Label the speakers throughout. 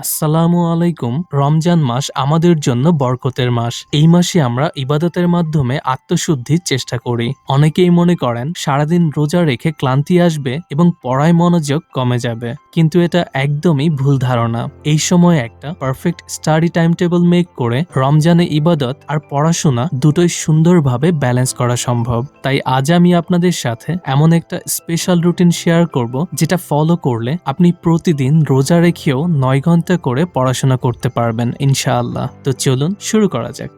Speaker 1: আসসালামু আলাইকুম। রমজান মাস আমাদের জন্য বরকতের মাস। এই মাসে আমরা ইবাদতের মাধ্যমে আত্মশুদ্ধির চেষ্টা করি। অনেকেই মনে করেন, সারাদিন রোজা রেখে ক্লান্তি আসবে এবং পড়ায় মনোযোগ কমে যাবে। কিন্তু এটা একদমই ভুল ধারণা। এই সময় একটা perfect study time table make করে রমজানে ইবাদত আর পড়াশোনা দুটোই সুন্দরভাবে ব্যালেন্স করা সম্ভব। তাই আজ আমি আপনাদের সাথে এমন একটা স্পেশাল রুটিন শেয়ার করব, যেটা ফলো করলে আপনি প্রতিদিন রোজা রেখেও নয় ঘণ্টা করে পড়াশোনা করতে পারবেন, ইনশাআল্লাহ। তো চলুন শুরু করা যাক।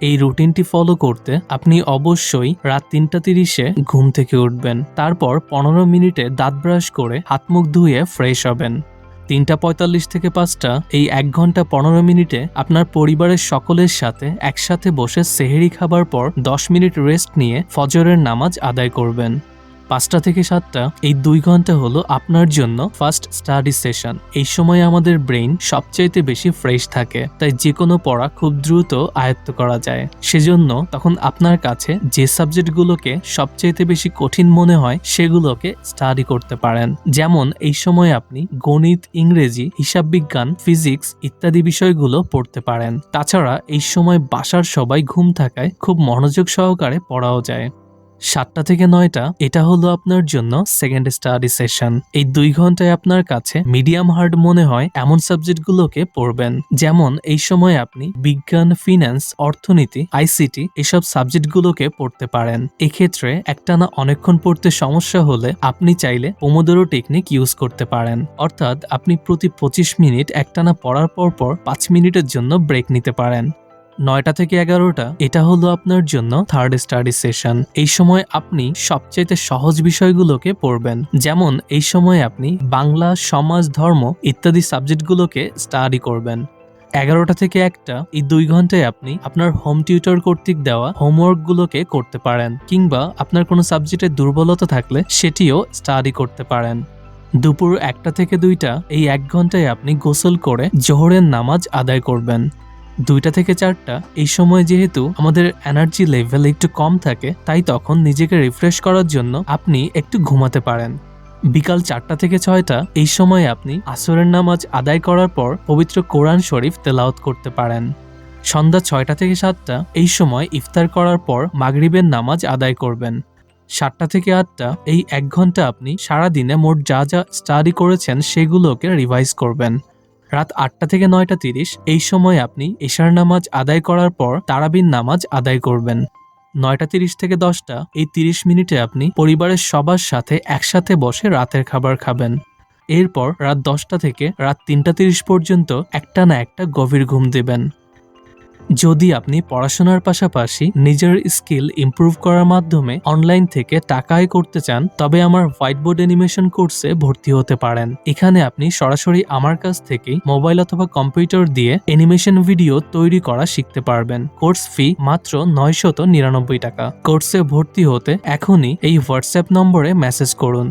Speaker 1: এই রুটিনটি ফলো করতে আপনি অবশ্যই রাত তিনটা তিরিশে ঘুম থেকে উঠবেন। তারপর পনেরো মিনিটে দাঁত ব্রাশ করে হাত মুখ ধুয়ে ফ্রেশ হবেন। তিনটা পঁয়তাল্লিশ থেকে পাঁচটা, এই এক ঘণ্টা পনেরো মিনিটে আপনার পরিবারের সকলের সাথে একসাথে বসে সেহেরি খাবার পর দশ মিনিট রেস্ট নিয়ে ফজরের নামাজ আদায় করবেন। পাঁচটা থেকে সাতটা, এই দুই ঘণ্টা হলো আপনার জন্য ফার্স্ট স্টাডি সেশন এই সময় আমাদের ব্রেইন সবচাইতে বেশি ফ্রেশ থাকে, তাই যে কোনো পড়া খুব দ্রুত আয়ত্ত করা যায়। সেজন্য তখন আপনার কাছে যে সাবজেক্টগুলোকে সবচাইতে বেশি কঠিন মনে হয়, সেগুলোকে স্টাডি করতে পারেন। যেমন এই সময় আপনি গণিত, ইংরেজি, হিসাব বিজ্ঞান ফিজিক্স ইত্যাদি বিষয়গুলো পড়তে পারেন। তাছাড়া এই সময় বাসার সবাই ঘুম থাকায় খুব মনোযোগ সহকারে পড়াও যায়। সাতটা থেকে নয়টা, এটা হলো আপনার জন্য সেকেন্ড স্টাডি সেশন এই দুই ঘন্টায় আপনার কাছে মিডিয়াম হার্ড মনে হয় এমন সাবজেক্টগুলোকে পড়বেন। যেমন এই সময় আপনি বিজ্ঞান ফিন্যান্স অর্থনীতি আইসিটি এসব সাবজেক্টগুলোকে পড়তে পারেন। এক্ষেত্রে একটানা অনেকক্ষণ পড়তে সমস্যা হলে আপনি চাইলে পোমোদোরো টেকনিক ইউজ করতে পারেন। অর্থাৎ আপনি প্রতি পঁচিশ মিনিট একটানা পড়ার পর পর পাঁচ মিনিটের জন্য ব্রেক নিতে পারেন। নয়টা থেকে এগারোটা, এটা হলো আপনার জন্য থার্ড স্টাডি সেশন এই সময় আপনি সবচাইতে সহজ বিষয়গুলোকে পড়বেন। যেমন, এই সময় আপনি বাংলা, সমাজ, ধর্ম ইত্যাদি সাবজেক্টগুলোকে স্টাডি করবেন। এগারোটা থেকে একটা, এই দুই ঘন্টায় আপনি আপনার হোম টিউটর কর্তৃক দেওয়া হোমওয়ার্কগুলোকে করতে পারেন, কিংবা আপনার কোনো সাবজেক্টে দুর্বলতা থাকলে সেটিও স্টাডি করতে পারেন। দুপুর একটা থেকে দুইটা, এই এক ঘন্টায় আপনি গোসল করে জোহরের নামাজ আদায় করবেন। দুইটা থেকে চারটা, এই সময় যেহেতু আমাদের এনার্জি লেভেল একটু কম থাকে, তাই তখন নিজেকে রিফ্রেশ করার জন্য আপনি একটু ঘুমাতে পারেন। বিকাল চারটা থেকে ছয়টা, এই সময় আপনি আসরের নামাজ আদায় করার পর পবিত্র কোরআন শরীফ তেলাওত করতে পারেন। সন্ধ্যা ছয়টা থেকে সাতটা, এই সময় ইফতার করার পর মাগরিবের নামাজ আদায় করবেন। সাতটা থেকে আটটা, এই এক ঘণ্টা আপনি সারা দিনে মোট যা যা স্টাডি করেছেন সেগুলোকে রিভাইজ করবেন। রাত আটটা থেকে নয়টা তিরিশ, এই সময় আপনি এশার নামাজ আদায় করার পর তারাবিন নামাজ আদায় করবেন। নয়টা তিরিশ থেকে দশটা, এই তিরিশ মিনিটে আপনি পরিবারের সবার সাথে একসাথে বসে রাতের খাবার খাবেন। এরপর রাত দশটা থেকে রাত তিনটা তিরিশ পর্যন্ত একটা না একটা গভীর ঘুম দেবেন। যদি আপনি পড়াশোনার পাশাপাশি নিজের স্কিল ইমপ্রুভ করার মাধ্যমে অনলাইন থেকে টাকা আয় করতে চান, তবে আমার হোয়াইট বোর্ড অ্যানিমেশন কোর্সে ভর্তি হতে পারেন। এখানে আপনি সরাসরি আমার কাছ থেকে মোবাইল অথবা কম্পিউটার দিয়ে অ্যানিমেশন ভিডিও তৈরি করা শিখতে পারবেন। কোর্স ফি মাত্র নয়শত নিরানব্বই টাকা। কোর্সে ভর্তি হতে এখনই এই হোয়াটসঅ্যাপ নম্বরে মেসেজ করুন।